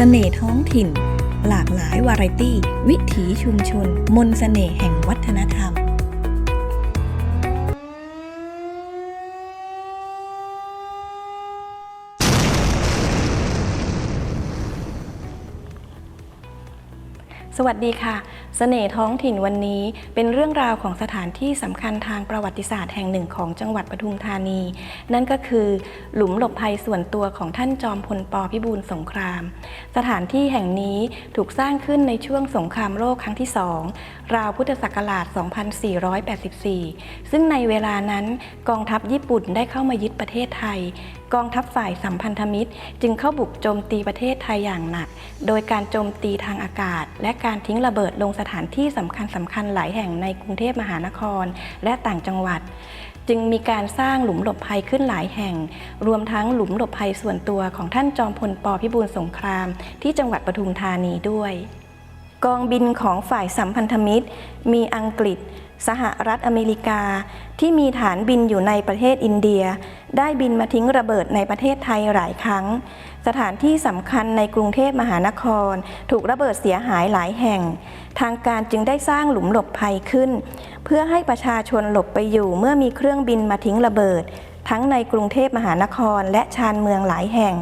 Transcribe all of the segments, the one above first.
เสน่ห์ท้องถิ่น หลากหลายวาไรตี้ วิถีชุมชน มนสเสน่ห์แห่งวัฒนธรรม สวัสดีค่ะเสน่ห์ท้องถิ่นวันนี้เป็นเรื่องราวของสถานที่สำคัญทางประวัติศาสตร์แห่งหนึ่งของจังหวัดปทุมธานี นั่นก็คือ หลุมหลบภัยส่วนตัวของท่านจอมพลปพิบูลสงคราม สถานที่แห่งนี้ถูกสร้างขึ้นในช่วงสงครามโลกครั้งที่สองราวพุทธศักราช 2484 ซึ่งในเวลานั้นกองทัพญี่ปุ่นได้เข้ามายึดประเทศไทย กองทัพฝ่ายสัมพันธมิตร จึงเข้าบุกโจมตีประเทศไทยอย่างหนัก โดยการโจมตีทางอากาศและการทิ้งระเบิดลงสถานที่สำคัญสำคัญหลายแห่งในกรุงเทพมหานคร และต่างจังหวัด จึงมีการสร้างหลุมหลบภัยขึ้นหลายแห่ง รวมทั้งหลุมหลบภัยส่วนตัวของท่านจอมพลปพิบูลสงคราม ที่จังหวัดปทุมธานีด้วย กองบินของฝ่ายสัมพันธมิตร มีอังกฤษ สหรัฐอเมริกา ที่มีฐานบินอยู่ในประเทศอินเดีย ได้บินมาทิ้งระเบิดในประเทศไทยหลายครั้ง สถานที่สำคัญในกรุงเทพมหานคร ถูกระเบิดเสียหายหลายแห่ง ทางการจึงได้สร้างหลุมหลบภัยขึ้น เพื่อให้ประชาชนหลบไปอยู่เมื่อมีเครื่องบินมาทิ้งระเบิด ทั้งในกรุงเทพมหานครและชานเมืองหลายแห่ง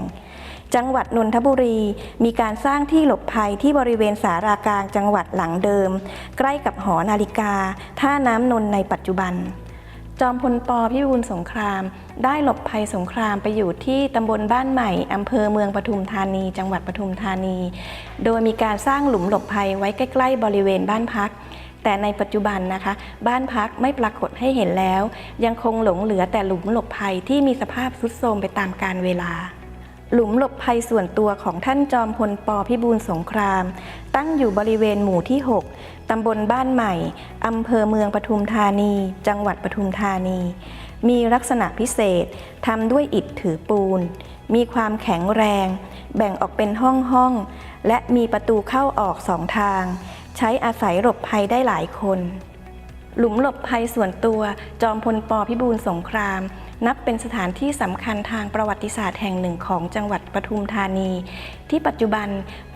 จังหวัดนนทบุรี มีการสร้างที่หลบภัยที่บริเวณสารากลางจังหวัดหลังเดิม ใกล้กับหอนาฬิกา ท่าน้ำนนในปัจจุบัน จอมพลปพิบูลสงคราม ได้หลบภัยสงครามไปอยู่ที่ตำบลบ้านใหม่อำเภอเมืองปทุมธานี จังหวัดปทุมธานี โดยมีการสร้างหลุมหลบภัยไว้ใกล้ๆ บริเวณบ้านพักแต่ในปัจจุบันนะคะ บ้านพักไม่ปรากฏให้เห็นแล้ว ยังคงหลงเหลือแต่หลุมหลบภัยที่มีสภาพทรุดโทรมไปตามกาลเวลา หลุมหลบภัยส่วนตัวของท่านจอมพลปพิบูลสงคราม ตั้งอยู่บริเวณหมู่ที่ 6 ตำบลบ้านใหม่ อำเภอเมืองปทุมธานี จังหวัดปทุมธานี มีลักษณะพิเศษทำด้วยอิฐถือปูน มีความแข็งแรง แบ่งออกเป็นห้องห้องๆและมีประตูเข้าออกสองทาง ใช้อาศัยหลบภัยได้หลายคน หลุมหลบภัยส่วนตัวจอมพลปพิบูลสงคราม นับเป็นสถานที่สำคัญทางประวัติศาสตร์แห่งหนึ่งของจังหวัดปทุมธานี ที่ปัจจุบัน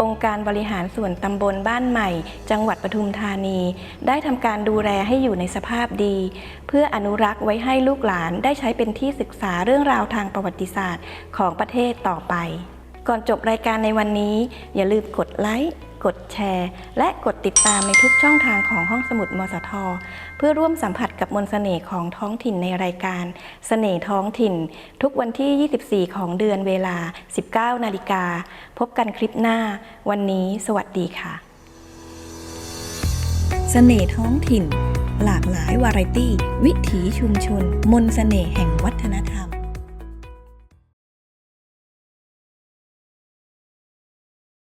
องค์การบริหารส่วนตำบลบ้านใหม่ จังหวัดปทุมธานี ได้ทำการดูแลให้อยู่ในสภาพดี เพื่ออนุรักษ์ไว้ให้ลูกหลานได้ใช้เป็นที่ศึกษาเรื่องราวทางประวัติศาสตร์ของประเทศต่อไป ก่อนจบรายการในวันนี้ อย่าลืมกดไลค์กดแชร์ และกดติดตามในทุกช่องทางของห้องสมุดมสท เพื่อร่วมสัมผัสกับมนต์เสน่ห์ของท้องถิ่นในรายการเสน่ห์ท้องถิ่น ทุกวันที่ 24 ของเดือนเวลา 19 นาฬิกา พบกันคลิปหน้า วันนี้สวัสดีค่ะเสน่ห์ท้องถิ่น หลากหลายวาไรตี้ วิถีชุมชน มนต์เสน่ห์แห่งวัฒนธรรม